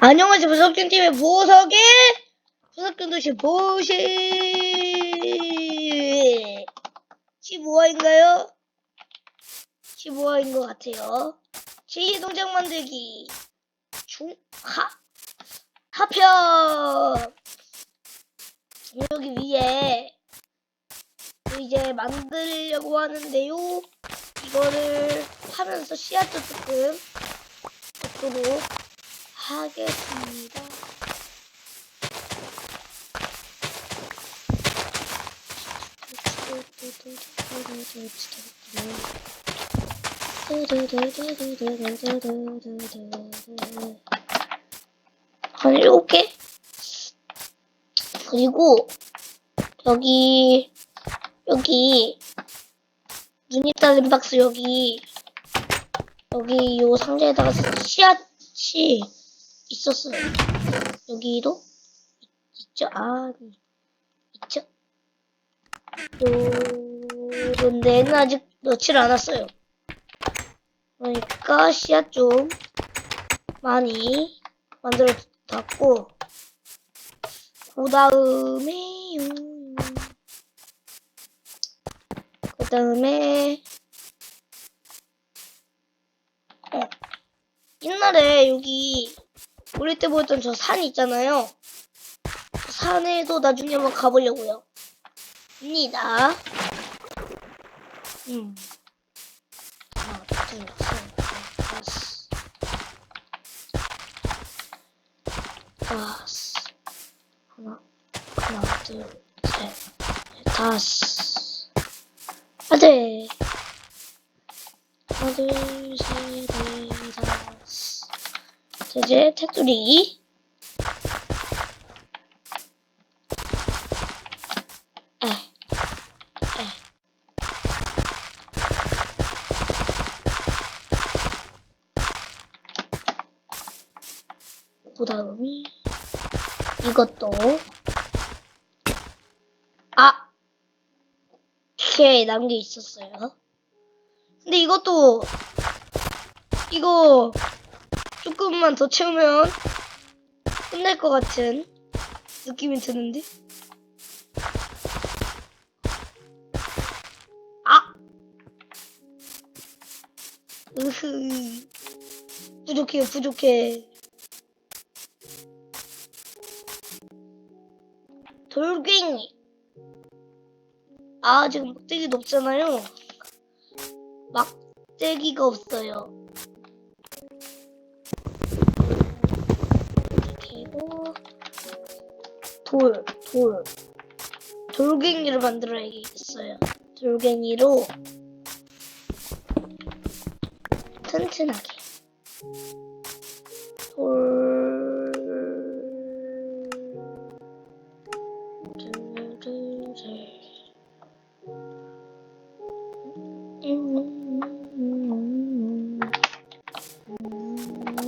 안녕하세요. 팀의 보석의 부석준 도시 보시 15화인가요? 15화인 것 같아요. 제2 동작 만들기 중하 하편 여기 위에 이제 만들려고 하는데요. 이거를 하면서 씨앗도 조금 넣도록 하겠습니다. 한 일곱 개? 그리고 여기 여기 눈이 딸린 박스 여기 여기 요 상자에다가 씨앗이 있었어요. 여기도 있- 있죠? 아, 있죠? 요런데 는 아직 넣질 않았어요. 그러니까 씨앗 좀 많이 만들어 뒀고 그 다음에 그 다음에 어, 옛날에 여기 어릴 때 보였던 저 산 있잖아요. 그 산에도 나중에 한번 가보려고요. 입니다. 음. 하나, 둘, 셋, 넷, 다섯. 다섯. 하나, 하나, 둘, 셋, 넷, 다섯. 아, 네. 하나, 둘, 셋, 넷, 다섯. 자, 이제 에. 그 다음이 이것도 아 이렇게 남게 있었어요. 근데 이것도 이거 조금만 더 채우면 끝날 것 같은 느낌이 드는데? 아! 으흐. 부족해요 부족해. 돌갱이! 아 지금 막대기 높잖아요. 막대기가 없어요 돌, 돌. 돌갱이를 만들어야겠어요. 돌갱이로 튼튼하게. 돌.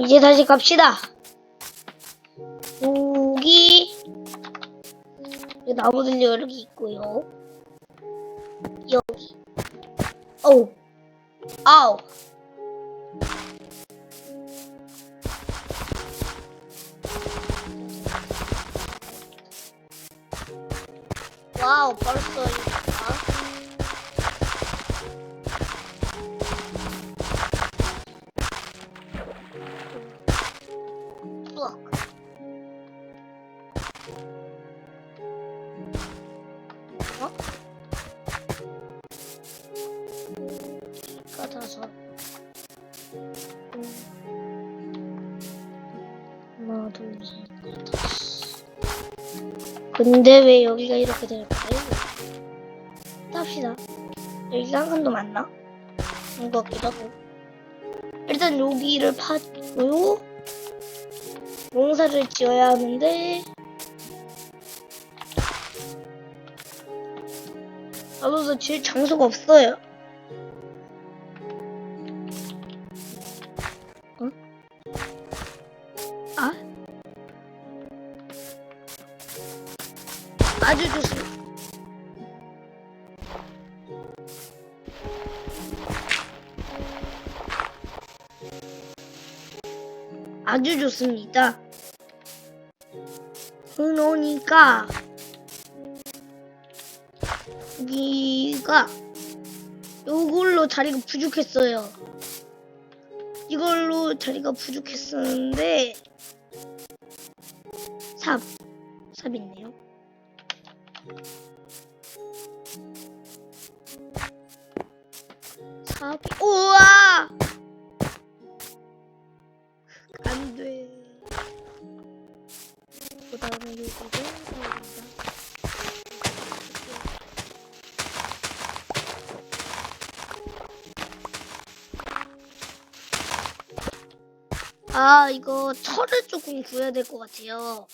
이제 다시 갑시다. 나무들 여기 있고요. 여기. 어우. 아우 근데 왜 여기가 이렇게 될까요? 땁시다 여기가 한 칸도 맞나? 것 같기도 하고 일단 여기를 파고요 농사를 지어야 하는데 나도서 지을 장소가 없어요. 아주 좋습니다. 그러니까 여기가 요걸로 자리가 부족했어요. 이걸로 자리가 부족했었는데 삽, 삽 있네요. 삽이 우와 이거 철을 조금 구해야 될 것 같아요.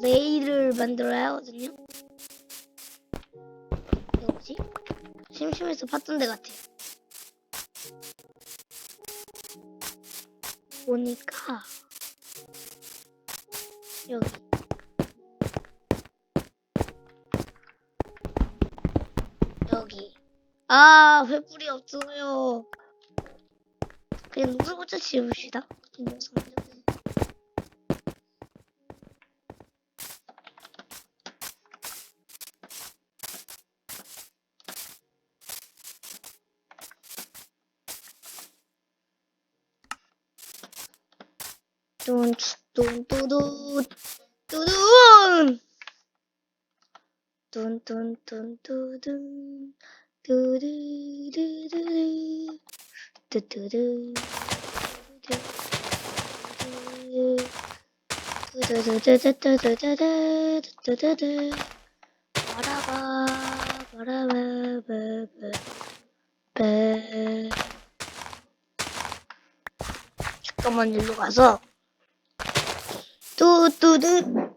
레일을 만들어야 하거든요. 뭐지? 심심해서 봤던 데 같아요. 보니까 여기 여기 아 횃불이 없어요. 그냥 누구부터 지읍시다. 이 녀석들. 뚠, 뚠, 뚜두, 뚜둔! 뚠, 뚠, 뚠, 뚜둔, 뚜두두두두, 바라바, 바라바바바, 바. 잠깐만 일로 가서 뚜뚜뚜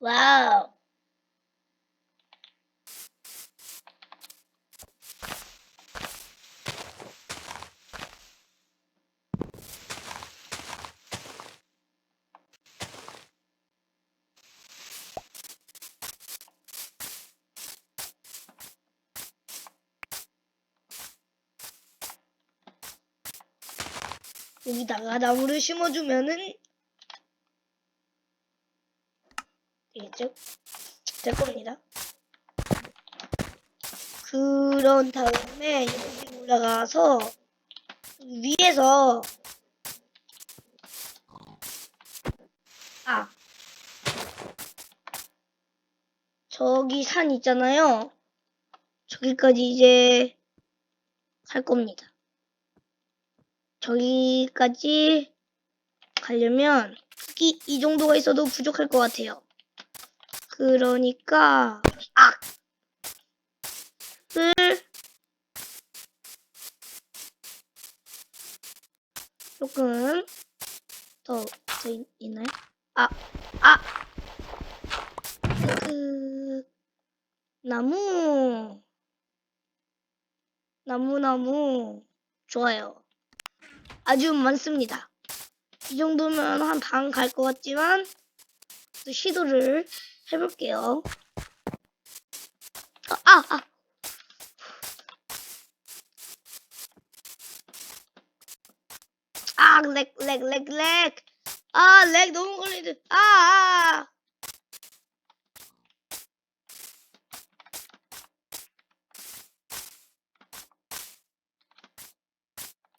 와우 여기다가 나무를 심어주면은 되겠죠? 될 겁니다. 그런 다음에 여기 올라가서 위에서 아 저기 산 있잖아요. 저기까지 이제 갈 겁니다. 저기까지 가려면 이, 이 정도가 있어도 부족할 것 같아요. 그러니까 아! 을 조금 더, 더 있, 있나요? 아! 아! 그 나무 나무 나무 좋아요. 아주 많습니다. 이 정도면 한 반 갈 것 같지만 또 시도를 해볼게요. 아, 아, 아. 아, 렉, 렉, 렉, 렉. 아, 렉 너무 걸리드. 아, 아.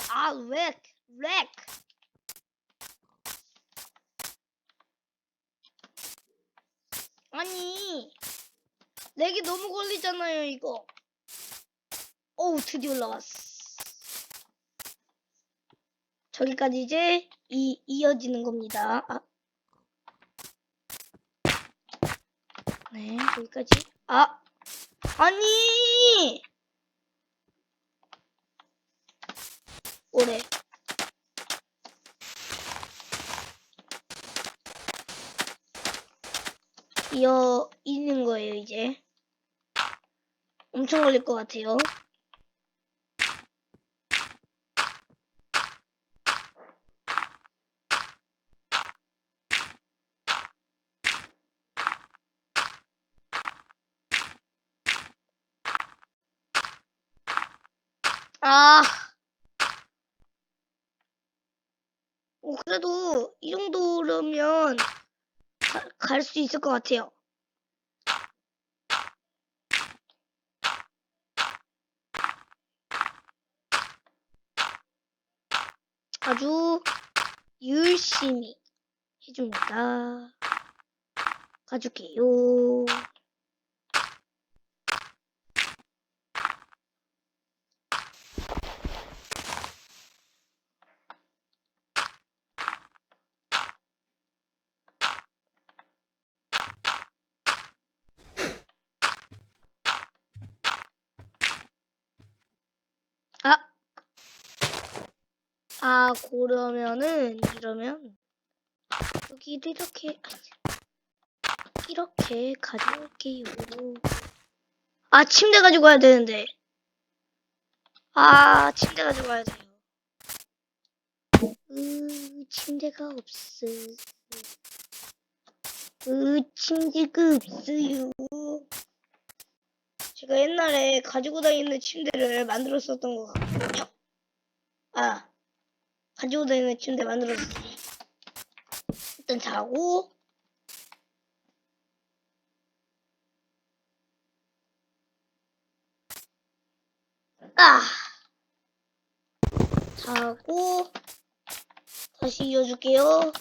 아, 렉, 렉. 아니, 렉이 너무 걸리잖아요, 이거. 어우, 드디어 올라왔어. 저기까지 이제 이, 이어지는 겁니다. 아. 네, 여기까지. 아, 아니! 오래. 이어 있는 거예요, 이제. 엄청 걸릴 것 같아요. 아. 어, 그래도 이 정도라면 갈 수 있을 것 같아요. 아주 열심히 해줍니다. 가줄게요. 아, 아, 그러면은, 이러면, 여기를 이렇게, 이렇게 가져올게요. 아, 침대 가지고 가야 되는데. 아, 침대 가지고 가야 돼요. 으, 침대가 없어. 으, 침대가 없어요. 제가 옛날에 가지고 다니는 침대를 만들었었던 것 같거든요. 아, 가지고 다니는 침대 만들었어요. 일단 자고, 아, 자고, 다시 이어줄게요.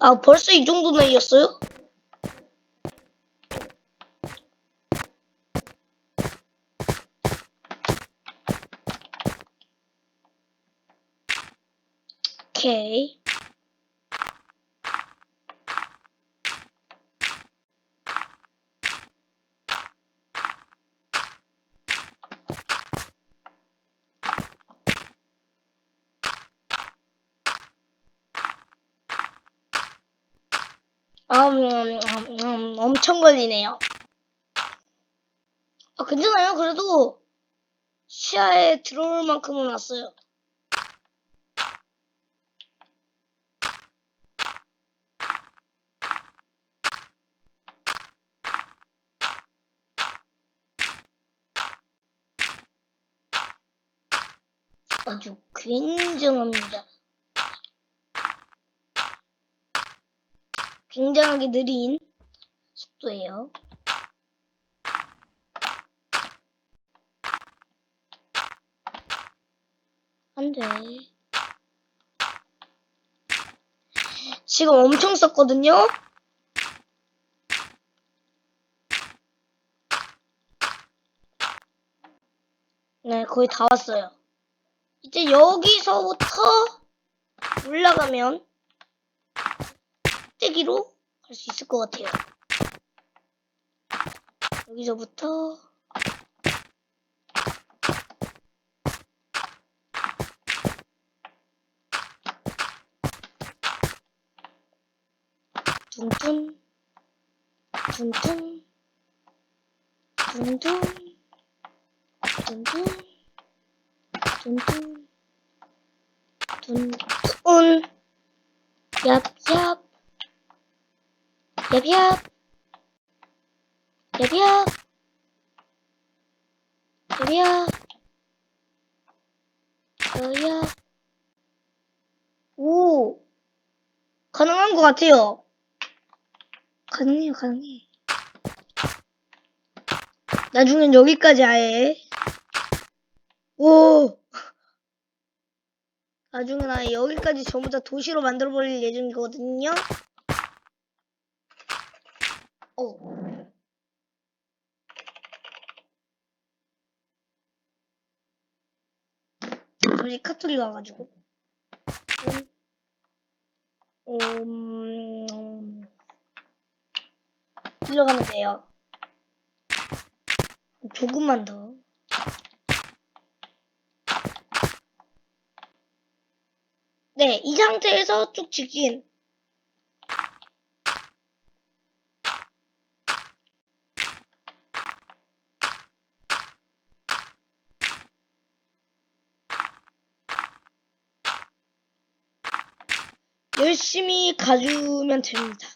아 벌써 이 정도 나이였어요? 아, 음, 음, 음, 엄청 걸리네요. 아, 괜찮아요. 그래도 시야에 들어올 만큼은 왔어요. 아주 굉장합니다. 굉장하게 느린 속도예요. 안 돼. 지금 엄청 썼거든요? 네, 거의 다 왔어요. 이제 여기서부터 올라가면 꼭대기로 갈 수 있을 것 같아요. 여기서부터 둥둥 둥둥 둥둥 둥둥 둥둥 둥둥 얍얍 얍얍 얍얍 얍얍 얍얍 오. 가능한 것 같아요. 가능해요 가능해. 나중엔 여기까지 아예. 오. 나중엔 아예 여기까지 전부 다 도시로 만들어 버릴 예정이거든요 오. 갑자기 카톡이 와가지고 음, 음, 들어가면 돼요. 조금만 더. 네, 이 상태에서 쭉 직진. 열심히 가주면 됩니다.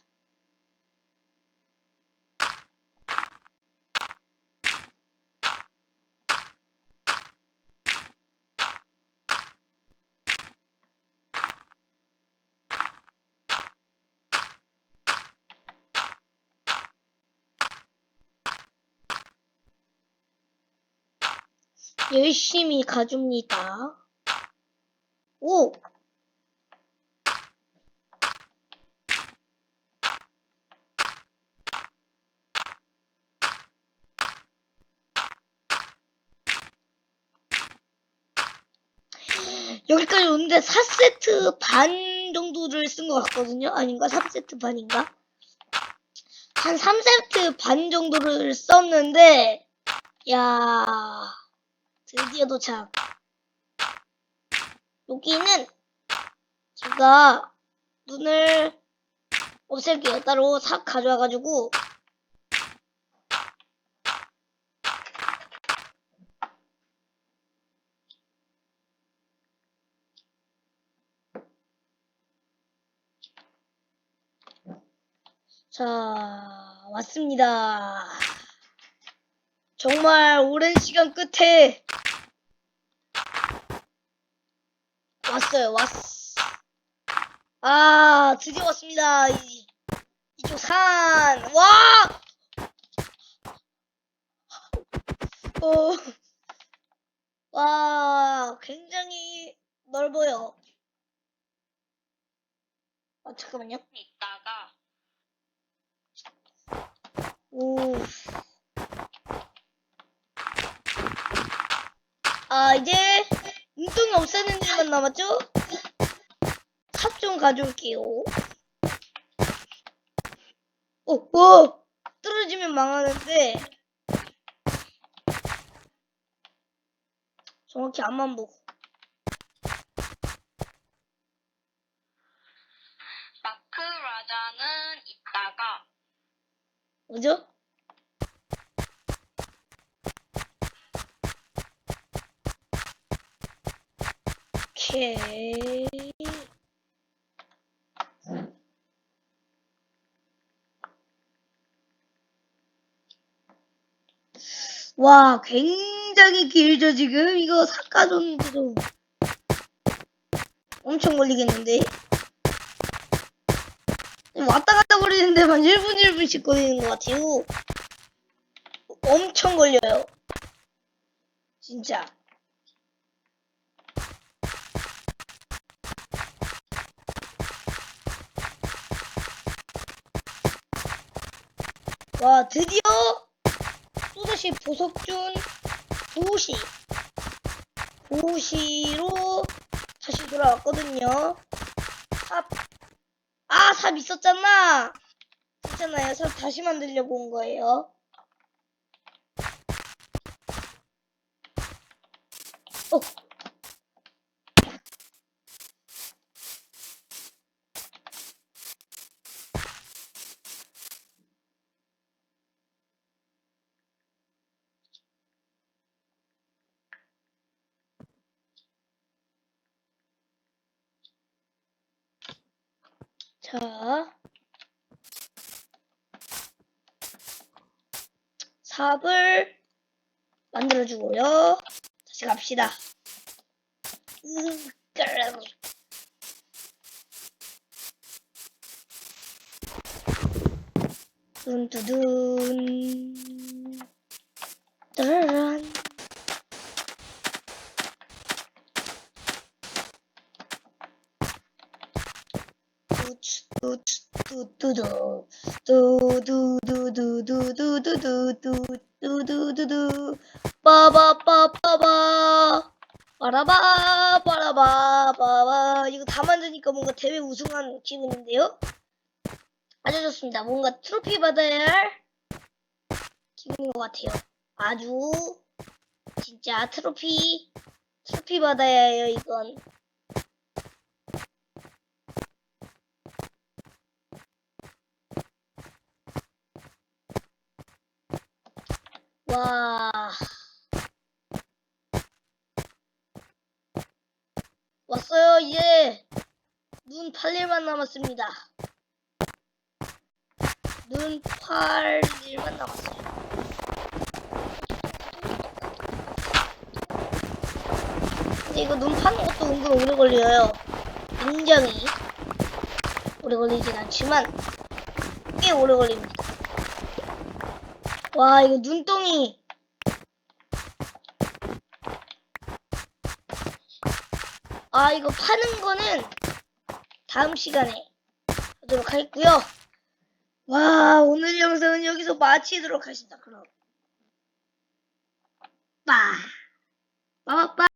열심히 가줍니다. 오! 여기까지 오는데 4세트 반 정도를 쓴 것 같거든요. 아닌가? 3세트 반인가? 한 3세트 반 정도를 썼는데, 야 드디어 도착. 여기는 제가 눈을 없앨게요. 따로 싹 가져와가지고 자 왔습니다. 정말 오랜 시간 끝에 왔어요. 왔어. 아 드디어 왔습니다. 이, 이쪽 산. 와. 어. 와 굉장히 넓어요. 아 잠깐만요. 있다가 오. 아, 이제 눈덩이 없애는 일만 남았죠? 삽 좀 가져올게요. 오, 오! 떨어지면 망하는데. 정확히 앞만 보고. 마크 라자는 있다가 뭐죠? 와, 굉장히 길죠, 지금? 이거 삭가줬는데도 엄청 걸리겠는데? 왔다 갔다 거리는데만 1분 1분씩 걸리는 것 같아요. 엄청 걸려요. 진짜. 와, 드디어 또다시 보석준 도시. 도시로 다시 돌아왔거든요. 삽. 아, 삽 있었잖아. 있잖아요. 삽 다시 만들려고 온 거예요. 어. 자. 삽을 만들어주고요. 다시 갑시다. 으, 까르르. 둔두둔. 따란. 빠바빠빠바 빠라바 빠라바 빠바 이거 다 만드니까 뭔가 대회 우승한 기분인데요? 아주 좋습니다. 뭔가 트로피 받아야 할 기분인 것 같아요. 아주 진짜 트로피 트로피 받아야 해요 이건. 와. 왔어요, 이제. 눈 8일만 남았습니다. 눈 8일만 남았어요. 근데 이거 눈 파는 것도 은근 오래 걸려요. 굉장히 오래 걸리진 않지만 꽤 오래 걸립니다. 와 이거 눈동이 아 이거 파는 거는 다음 시간에 하도록 하겠고요. 와 오늘 영상은 여기서 마치도록 하겠습니다. 그럼 빠 빠빠빠